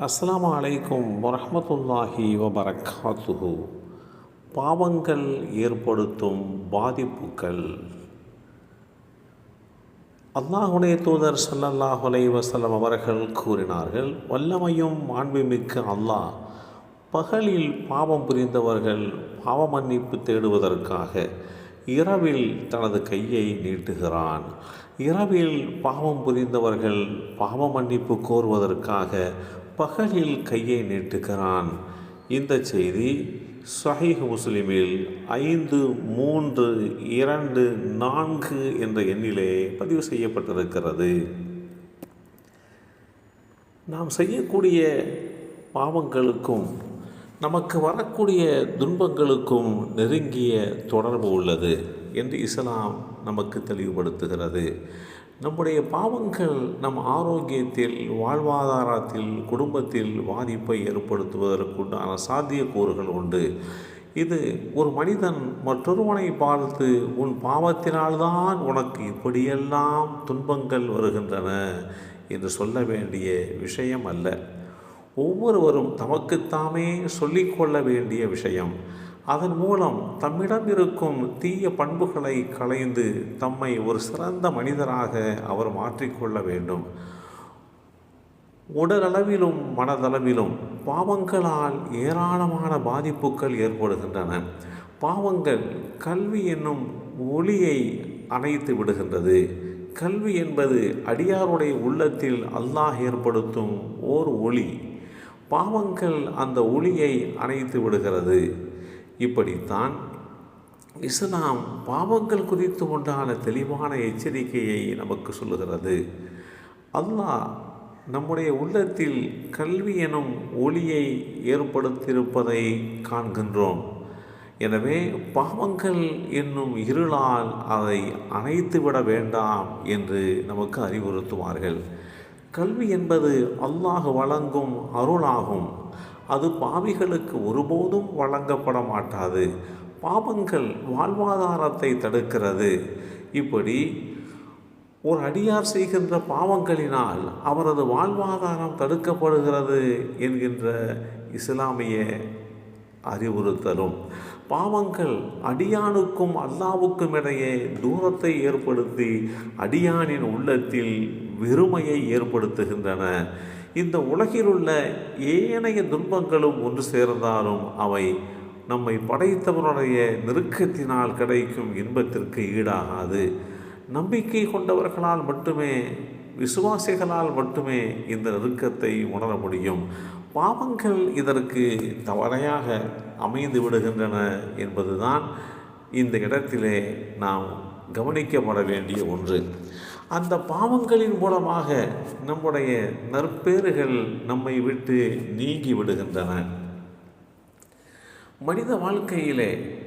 அஸ்லாம் அலைக்கும் வரமத்துல்லாஹி வபரகாத்துஹு. பாவங்கள் ஏற்படுத்தும் பாதிப்புகள். அல்லாஹுடைய தூதர் சல்லல்லாஹ் அலைஹி அவர்கள் கூறினார்கள் வல்லமையும் மாண்புமிக்க அல்லாஹ் பகலில் பாவம் புரிந்தவர்கள் பாவ மன்னிப்பு தேடுவதற்காக இரவில் தனது கையை நீட்டுகிறான். இரவில் பாவம் புரிந்தவர்கள் பாவ மன்னிப்பு கோருவதற்காக பகலில் கையை நீட்டுகிறான். இந்த செய்தி சஹீஹ் முஸ்லிமில் ஐந்து மூன்று இரண்டு நான்கு என்ற எண்ணிலே பதிவு செய்யப்பட்டிருக்கிறது. நாம் செய்யக்கூடிய பாவங்களுக்கும் நமக்கு வரக்கூடிய துன்பங்களுக்கும் நெருங்கிய தொடர்பு உள்ளது என்று இஸ்லாம் நமக்கு தெளிவுபடுத்துகிறது. நம்முடைய பாவங்கள் நம் ஆரோக்கியத்தில் வாழ்வாதாரத்தில் குடும்பத்தில் பாதிப்பை ஏற்படுத்துவதற்குண்டான சாத்தியக்கூறுகள் உண்டு. இது ஒரு மனிதன் மற்றொருவனை பார்த்து உன் பாவத்தினால்தான் உனக்கு இப்படியெல்லாம் துன்பங்கள் வருகின்றன என்று சொல்ல வேண்டிய விஷயம் அல்ல. ஒவ்வொருவரும் தமக்குத்தாமே சொல்லிக்கொள்ள வேண்டிய விஷயம். அதன் மூலம் தம்மிடம் இருக்கும் தீய பண்புகளை களைந்து தம்மை ஒரு சிறந்த மனிதராக அவர் மாற்றிக்கொள்ள வேண்டும். உடலளவிலும் மனதளவிலும் பாவங்களால் ஏராளமான பாதிப்புகள் ஏற்படுகின்றன. பாவங்கள் கல்வி என்னும் ஒளியை அணைத்து விடுகின்றது. கல்வி என்பது அடியாருடைய உள்ளத்தில் அல்லாஹ் ஏற்படுத்தும் ஓர் ஒளி. பாவங்கள் அந்த ஒளியை அணைத்து விடுகிறது. இப்படித்தான் இஸ்லாம் பாவங்கள் குறித்து உண்டான தெளிவான எச்சரிக்கையை நமக்கு சொல்லுகிறது. அல்லாஹ் நம்முடைய உள்ளத்தில் கல்வி எனும் ஒளியை ஏற்படுத்தியிருப்பதை காண்கின்றோம். எனவே பாவங்கள் என்னும் இருளால் அதை அணைத்துவிட வேண்டாம் என்று நமக்கு அறிவுறுத்துவார்கள். கல்வி என்பது அல்லாஹ் வழங்கும் அருளாகும். அது பாவிகளுக்கு ஒருபோதும் வழங்கப்பட மாட்டாது. பாவங்கள் வாழ்வாதாரத்தை தடுக்கிறது. இப்படி ஒரு அடியார் செய்கின்ற பாவங்களினால் அவரது வாழ்வாதாரம் தடுக்கப்படுகிறது என்கின்ற இஸ்லாமிய அறிவுறுத்தலும். பாவங்கள் அடியானுக்கும் அல்லாவுக்கும் இடையே தூரத்தை ஏற்படுத்தி அடியானின் உள்ளத்தில் வெறுமையை ஏற்படுத்துகின்றன. இந்த உலகில் உள்ள ஏனைய துன்பங்களும் ஒன்று சேர்ந்தாலும் அவை நம்மை படைத்தவனுடைய நெருக்கத்தினால் கிடைக்கும் இன்பத்திற்கு ஈடாகாது. நம்பிக்கை கொண்டவர்களால் மட்டுமே விசுவாசிகளால் மட்டுமே இந்த நெருக்கத்தை உணர முடியும். பாவங்கள் இதற்கு தவறையாக அமைந்து விடுகின்றன என்பதுதான் இந்த இடத்திலே நாம் கவனிக்கப்பட வேண்டிய ஒன்று. அந்த பாவங்களின் மூலமாக நம்முடைய நற்பேறுகள் நம்மை விட்டு நீங்கி விடுகின்றன. மனித வாழ்க்கையிலே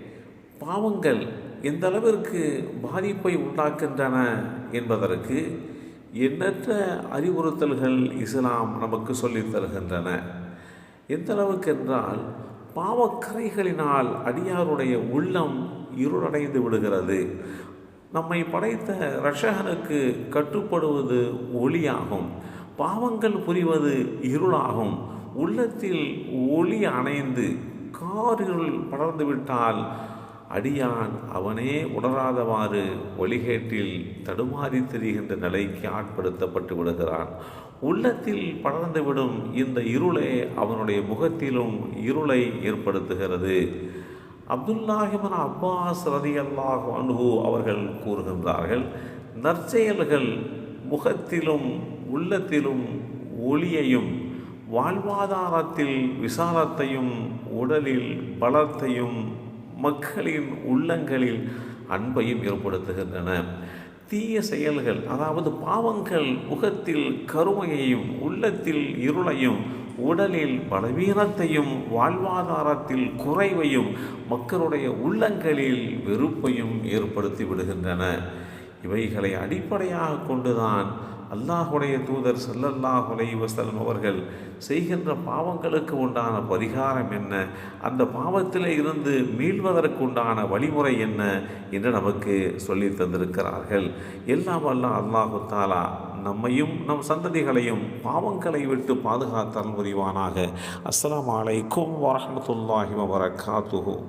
பாவங்கள் எந்த அளவிற்கு பாதிப்பை உண்டாக்கின்றன என்பதற்கு எண்ணற்ற அறிவுறுத்தல்கள் இஸ்லாம் நமக்கு சொல்லித் தருகின்றன? எந்த அளவுக்கு என்றால் பாவக்கரைகளினால் அடியாருடைய உள்ளம் இருளடைந்து விடுகிறது. நம்மை படைத்த ரஷகனுக்கு கட்டுப்படுவது ஒளியாகும். பாவங்கள் புரிவது இருளாகும். உள்ளத்தில் ஒளி அணைந்து காரிருள் படர்ந்துவிட்டால் அடியான் அவனே உணராதவாறு வழிகேட்டில் தடுமாறி திரிகின்ற நிலைக்கு ஆட்படுத்தப்பட்டு விடுகிறான். உள்ளத்தில் படர்ந்துவிடும் இந்த இருளே அவனுடைய முகத்திலும் இருளை ஏற்படுத்துகிறது. அப்துல்லாஹிமன் அப்பாஸ் ரதி அல்லாஹ் அனுகு அவர்கள் கூறுகின்றார்கள் நற்செயல்கள் முகத்திலும் உள்ளத்திலும் ஒளியையும் வாழ்வாதாரத்தில் விசாலத்தையும் உடலில் பலத்தையும் மக்களின் உள்ளங்களில் அன்பையும் ஏற்படுத்துகின்றன. தீய செயல்கள் அதாவது பாவங்கள் முகத்தில் கருமையையும் உள்ளத்தில் இருளையும் உடலில் பலவீனத்தையும் வாழ்வாதாரத்தில் குறைவையும் மக்களுடைய உள்ளங்களில் வெறுப்பையும் ஏற்படுத்தி விடுகின்றன. இவைகளை அடிப்படையாக கொண்டுதான் அல்லாஹுடைய தூதர் செல்லல்லாஹுலை அலைஹி அவர்கள் செய்கின்ற பாவங்களுக்கு உண்டான பரிகாரம் என்ன? அந்த பாவத்தில் இருந்து மீள்வதற்கு உண்டான வழிமுறை என்ன என்று நமக்கு சொல்லி தந்திருக்கிறார்கள். எல்லாம் அல்ல அல்லாஹு தாலா நம்மையும் நம் சந்ததிகளையும் பாவங்களை விட்டு பாதுகாத்தல் புரிவானாக. அஸ்லாம் வலைக்கும் வரமத்துல்லாஹி வபரகாத்துஹு.